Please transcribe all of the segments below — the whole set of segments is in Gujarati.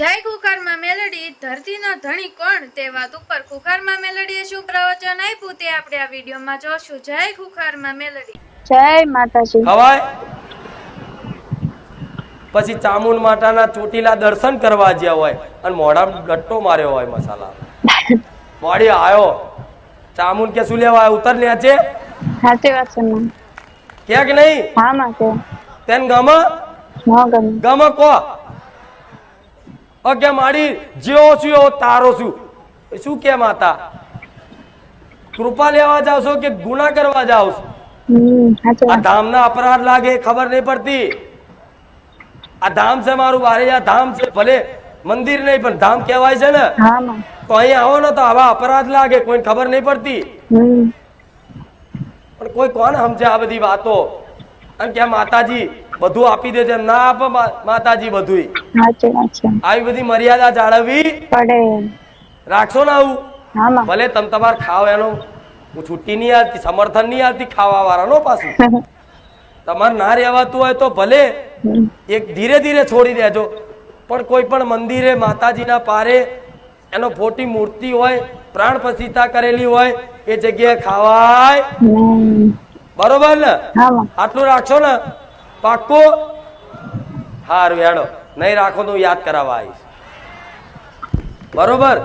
જય કુકરમાં મેલડી ધરતીનો ધણી કોણ? તે વાત ઉપર કુકરમાં મેલડીએ શું પ્રવચન આપ્યું તે આપણે આ વિડીયોમાં જોશું. જય કુકરમાં મેલડી. જય માતાજી. ખવાય? પછી ચામુંડ માતાના ચોટીલા દર્શન કરવા જ્યાં હોય અને મોઢામાં ગટ્ટો માર્યો હોય મસાલા. મોડી આવ્યો ચામુંડ કે શું લેવા આવ્યો? ઉતર ને આજે. સાચી વાત છે માં કે કે નહીં? હા માતે તેન ગમ? ન ગમે. ગમ કો? અકે માડી જેવો છું એવો તારો છું. શું કે માતા? કૃપા લેવા જાવ છો કે ગુના કરવા જાવ છો? આ ધામના અપરાધ લાગે ખબર નહીં પડતી. આ ધામ છે મારું બારે આ ધામ છે ભલે મંદિર નહીં પણ ધામ કહેવાય છે ને. તો અહીંયા આવો ને તો આવા અપરાધ લાગે કોઈને ખબર નહીં પડતી. પણ કોઈ કોણ સમજે આ બધી વાતો? અને કે માતાજી બધું આપી દે છે ના આપ માતાજી બધું આવી બધી મર્યાદા જાળવવી પડે. રાખશો ને આવું? ભલે તમે તમારે ખાવ એનો હું છુટ્ટી નહીં આવતી સમર્થન નહીં આવતી ખાવા વાળાનો પાછું. તમારે ના રહેવાતું હોય તો ભલે એક ધીરે ધીરે છોડી દેજો. પણ કોઈ પણ મંદિરે માતાજીના પારે એનો ફોટી મૂર્તિ હોય પ્રાણ પ્રતિષ્ઠા કરેલી હોય એ જગ્યાએ ખાવાય. બરોબર ને? આટલું રાખશો ને પાક્કું? હાર વેડો નહીં રાખો તો યાદ કરાવવા આવીશ. બરોબર?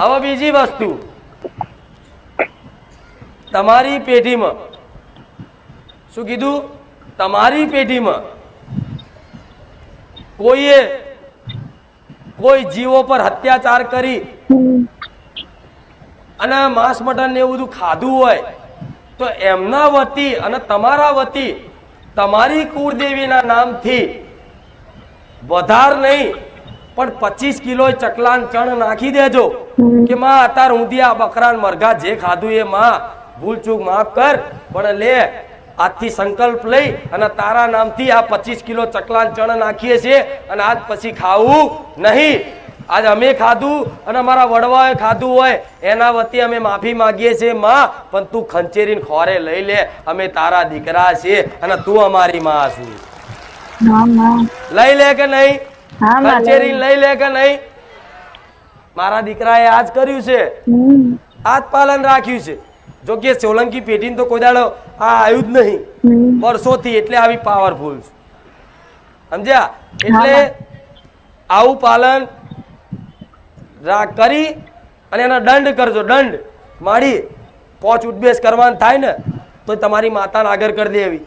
હવે બીજી વસ્તુ. તમારી પેઢીમાં શું કીધું? તમારી પેઢીમાં કોઈએ કોઈ જીવો પર અત્યાચાર કરી અને માંસ મટન ને એવું બધું ખાધું હોય તો એમના વતી અને તમારા વતી તમારી કુળદેવીના નામથી વધાર નહીં, પણ પચીસ કિલો ચકલાન ચણ નાખી દેજો કે માં અત્યારે ઊંધિયા આ બકરાન મરઘા જે ખાધું એ માં, ભૂલ ચૂક માફ કર. પણ લે, આજથી સંકલ્પ લઈ અને તારા નામથી આ પચીસ કિલો ચકલાન ચણ નાખીએ છીએ અને આજ પછી ખાવું નહીં. આજ અમે ખાધું અને અમારા વડવાએ ખાધું હોય એના વતી અમે માફી માગીએ છીએ માં પણ તું ખંચેરીને ખોરે લઈ લે અમે તારા દીકરા છીએ અને તું અમારી માં છું. લઈ લે કે નહીં? ખંચેરી લઈ લે કે નહીં? મારા દીકરાએ આજ કર્યું છે. આજ પાલન રાખ્યું છે. જો કે સોલંકી પેઢીને તો કોઈ દાડો આ આવ્યું જ નહીં. વર્ષોથી એટલે આવી પાવરફુલ છે. સમજ્યા? એટલે આવું પાલન રા- કરી અને એનો દંડ કરજો દંડ. માડી પોચ ઉદ્દેશ કરવાનું થાય ને તો તમારી માતાને આગળ કરી દેવી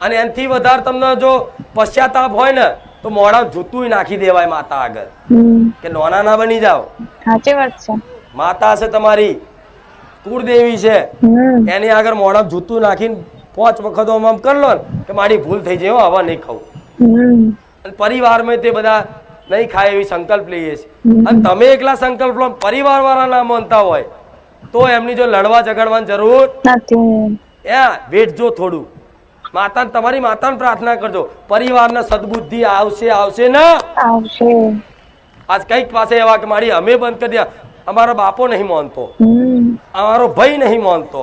અને એનાથી વધારે તમને જો પશ્ચાતાપ હોય ને તો મોડા જૂતું નાખી દેવાય માતા આગળ. કે નોના ના બની જાઓ. સાચી વાત છે. માતા છે તમારી કુળદેવી છે. એની આગળ મોડા જૂતું નાખીને પાંચ વખત આમ કરી લો ને કે મારી ભૂલ થઈ જાય હો, હવે નહીં ખાવું પરિવારમાં તે બધા નહીં ખાય એવી સંકલ્પ લઈએ છીએ. અને તમે એકલા સંકલ્પ લો પરિવાર વાળા ના માનતા હોય તો એમની જો લડવા ઝઘડવાની જરૂર એ વેઠજો થોડું. માતા તમારી માતાને પ્રાર્થના કરજો. પરિવારને સદબુદ્ધિ આવશે આવશે ને? આવશે. આજ કંઈક પાસે એવા કે મારી અમે બંધ કરી દયા અમારો બાપો નહીં માનતો. અમારો ભાઈ નહીં માનતો.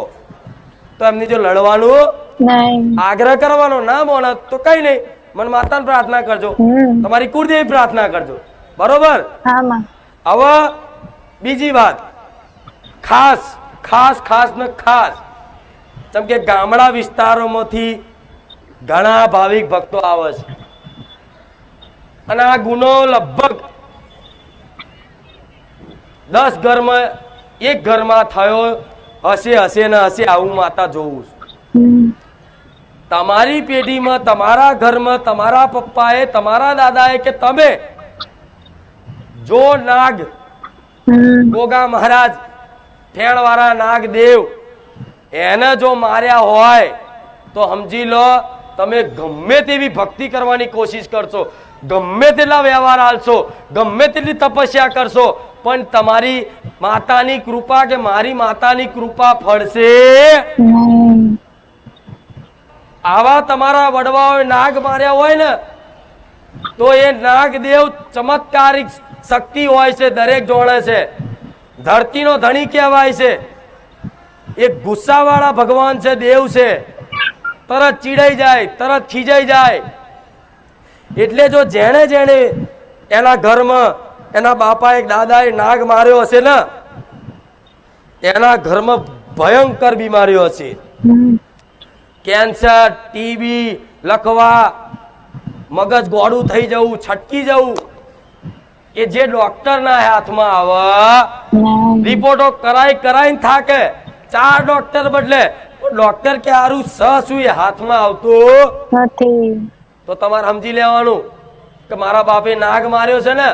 તો એમની જો લડવાનું આગ્રહ કરવાનો ના માને તો કઈ નહીં. મને માતાને પ્રાર્થના કરજો. તમારી કુળદેવી પ્રાર્થના કરજો. બરોબર? હવે બીજી વાત. ખાસ ખાસ ખાસ ને ખાસ. જેમ કે ગામડા વિસ્તારોમાંથી ઘણા ભાવિક ભક્તો આવે છે. અને આ ગુનો લગભગ દસ ઘરમાં એક ઘરમાં થયો હશે હશે ને હશે આવું માતા જોવું છું. તમારી પેઢીમાં તમારા ઘરમાં તમારા પપ્પાએ તમારા દાદાએ કે તમે? જો નાગ ગોગા મહારાજ ફેણવાળા નાગદેવ એને જો માર્યા હોય તો સમજી લો તમે ગમે તેવી ભક્તિ કરવાની કોશિશ કરશો ગમે તેટલા વ્યવહાર હાલશો ગમે તેટલી તપસ્યા કરશો પણ તમારી માતાની કૃપા કે મારી માતાની કૃપા ફળશે. આવા તમારા વડવાઓએ નાગ માર્યા હોય ને, તો એ નાગદેવ ચમત્કારિક શક્તિ હોય છે, દરેક જોડે છે. ધરતીનો ધણી કહેવાય છે. એ ગુસ્સાવાળા ભગવાન છે, દેવ છે. તરત ચીડાઈ જાય, તરત ખીજાઈ જાય. એટલે જો જેણે જેણે એના ઘરમાં એના બાપાએ દાદાએ નાગ માર્યો હશે ને, એના ઘરમાં ભયંકર બીમારીઓ હશે. કેન્સર ટીબી લખવા મગજ ગોળું થઈ જવું છટકી જવું. એ જે ડોક્ટરના હાથમાં આવે રિપોર્ટો કરાઈ કરાઈને થાકે. ચાર ડોક્ટર બદલે. ડોક્ટર કે હારું સ શું એ હાથમાં આવતું? નથી. તો તમારે સમજી લેવાનું કે મારા બાપે નાગ માર્યો છે ને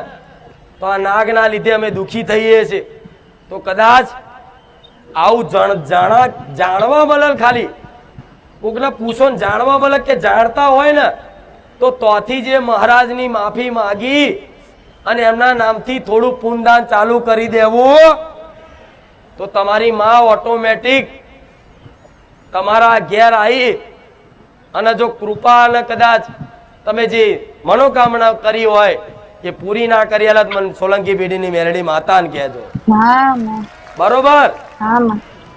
તો આ નાગના લીધે અમે દુખી થઈએ છીએ. તો કદાચ આવું જાણ જાણવા મળે ખાલી. કોકને પૂછો ને જાણવા મળે કે જાણતા હોય ને તો તોથી જે મહારાજની માફી માગી અને એમના નામથી થોડું પુનદાન ચાલુ કરી દેવું તો તમારી માં ઓટોમેટિક તમારા ઘેર આવી અને જો કૃપા અને કદાચ તમે જે મનોકામના કરી હોય એ પૂરી ના કરી હાલત મને સોલંકી પેઢીની મેરડી માતાને કહેજો. હા માં. બરોબર?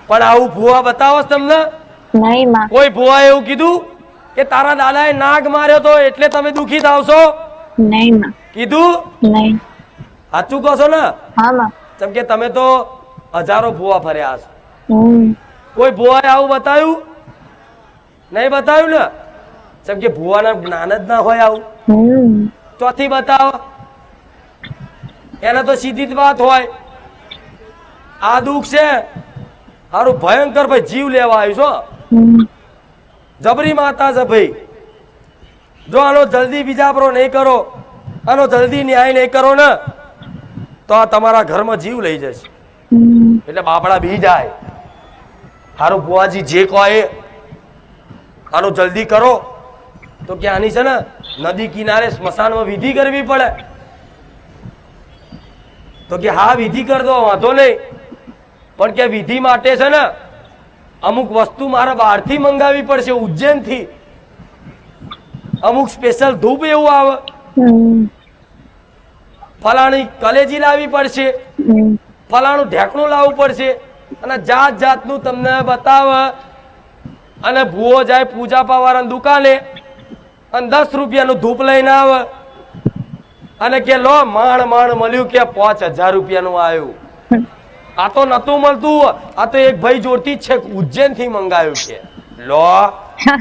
પણ આવું ભૂવા બતાવો તમને? નહીં માં. કોઈ ભૂવા એવું કીધું કે તારા દાદાએ નાગ માર્યો તો એટલે તમે દુખી થાવશો? નહીં માં. કીધું? નહીં. સાચું કહો છો ને? હા માં. જેમ કે તમે તો હજારો ભુવા ફર્યા છો. કોઈ ભુવાએ આવું બતાવ્યું? નહીં બતાવ્યું ને? જેમ કે ભુવાના જ્ઞાન જ ના હોય આવું. ચોથી બતાવો. એને તો સીધી જ વાત હોય. આ દુઃખ છે. સારું ભયંકર ભાઈ જીવ લેવા આવ્યું છો જબરી માતા છે ભાઈ. જો આનો જલ્દી વિજાપરો નહીં કરો, આનો જલ્દી ન્યાય નહીં કરો ને, તો આ તમારા ઘરમાં જીવ લઈ જશે. એટલે બાપડા બી જાય. હારું બુઆજી જે કહો એ આનું જલ્દી કરો. તો કે આની છે ને, નદી કિનારે સ્મશાનમાં વિધિ કરવી પડે. તો કે હા, વિધિ કર દો, વાંધો નહીં. પણ કે વિધિ માટે છે ને અમુક વસ્તુ મારે બહારથી મંગાવવી પડશે ઉજ્જૈનથી. અમુક સ્પેશિયલ ધૂપ એવું આવે. ફલાણી કલેજી લાવવી પડશે. ફલાણું ઢેકણું લાવવું પડશે. અને જાત જાતનું તમને બતાવે. અને ભૂવો જાય પૂજા પાવાળાની દુકાને. અને દસ રૂપિયાનું ધૂપ લઈને આવે. અને કે લો માણ માણ મળ્યું કે પાંચ હજાર રૂપિયાનું આવ્યું. આ તો નતું મળતું. આ તો એક ભાઈ જોડતી છે ઉજ્જૈનથી મંગાવ્યું છે. લો.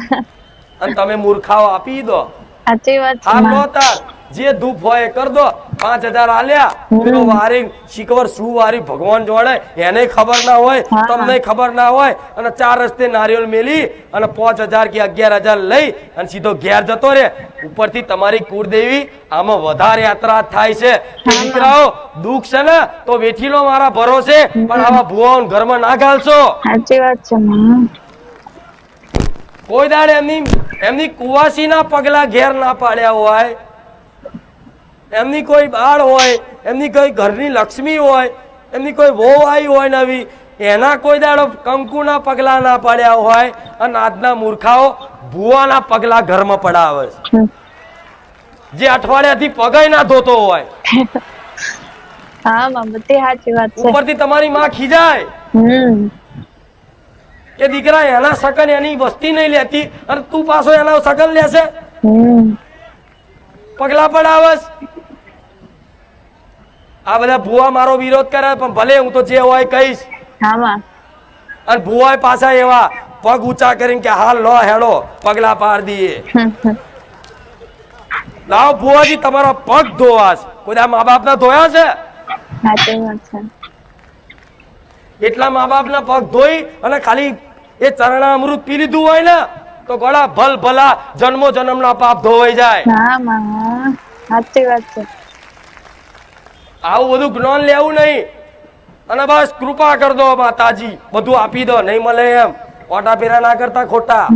અને તમે મૂર્ખાઓ આપી દો. સાચી વાત હા લો તાર. જે ધૂપ હોય કર દો. પાંચ હજાર આલ્યા વારી શીખવર શું વારી ભગવાન જોડે? એને ખબર ના હોય તમને ખબર ના હોય. અને ચાર રસ્તે નારિયેળ મેલી અને પાંચ હજાર કે અગિયાર હજાર લઈ અને સીધો ઘેર જતો રે. ઉપરથી તમારી કુળદેવી આમાં વધારે યાત્રા થાય છે. દીકરાઓ દુઃખ છે ને તો વેઠી લો મારા ભરોસે. પણ આવા ભુવાઓ ઘરમાં ના ઘાલશો. સાચી વાત છે કોઈ દાડે એમની એમની કુવાસીના પગલા ઘેર ના પાડ્યા હોય એમની કોઈ બાળ હોય એમની કોઈ ઘરની લક્ષ્મી હોય એમની કોઈ વહુ આવી હોય નવી એના કોઈ દાડો કંકુના પગલા ના પડ્યા હોય અને આજના મૂર્ખાઓ ભૂવાના પગલા ઘરમાં પડાવે છે. જે અઠવાડિયાથી પગય ના ધોતો હોય. ઉપરથી તમારી માં ખીજાય. કે દીકરા એના સકન એની વસ્તી નહીં લેતી અને તું પાછો એના સકન લેશે? પગલા પડાવસ આ બધા ભુવા મારો વિરોધ કરે પણ ભલે હું તો જે હોય કહીશ. અને ભુવા પાછા એવા પગ ઊંચા કરીને કે હાલ લો હેડો પગલા પાર દઈએ. હમ. ભુવાજી તમારો પગ ધોવાસ કોઈ મા બાપ ના ધોયા છે? એટલા મા બાપ ના પગ ધોઈ અને ખાલી એ ચરણામૃત પી લીધું હોય ને તો ગળા ભલ ભલા જન્મો જન્મ ના પાપ ધોવાઈ જાય. સાચી વાત છે. આવું બધું જ્ઞાન લેવું નહીં. અને બસ કૃપા કર દો માતાજી. બધું આપી દો નહીં મળે એમ. ઓટા પેરા ના કરતા ખોટા.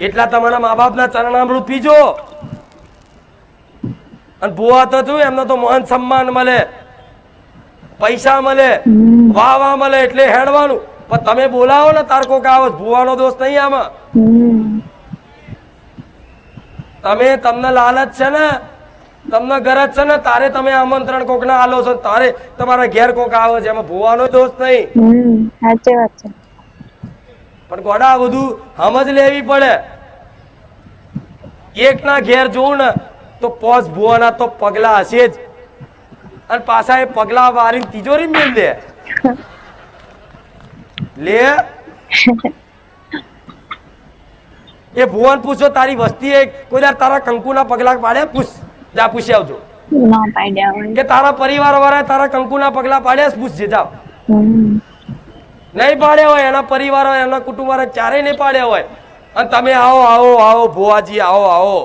એટલા તમારા મા બાપના ચરણામૃત પીજો. અને ભૂવા તો શું એમને તો મહાન સન્માન મળે. પૈસા મળે. વાહ વાહ મળે એટલે હેડવાનું. પણ તમે બોલાવો ને તાર કોક આવો. ભૂવાનો દોષ નહીં આમાં. તમે તમને લાલચ છે ને તમને ગરજ છે ને તારે તમે આમંત્રણ કોક ના આલો છો તારે તમારા ઘેર કોક આવે છે એમાં ભુવાનો દોષ નહીં. સાચી વાત છે. પણ ગોડા બધું સમજ લેવી પડે. એક ના ઘેર જોઉં ને તો પોસ ભુવાના તો પગલા હશે જ. અને પાછા એ પગલા વારીને તિજોરી મેળ દે. લે. એ ભુવન પૂછો તારી વસ્તી એ કોઈ તારા કંકુના પગલા પાડે પૂછ. જા પૂછી આવજો કે તારા પરિવાર વાળા તારા કંકુના પગલા પાડ્યા? પૂછજે જાઓ. નહીં પાડ્યા હોય એના પરિવાર હોય એના કુટુંબ વાળા ચારેય નહીં પાડ્યા હોય અને તમે આવો આવો આવો ભુવાજી આવો આવો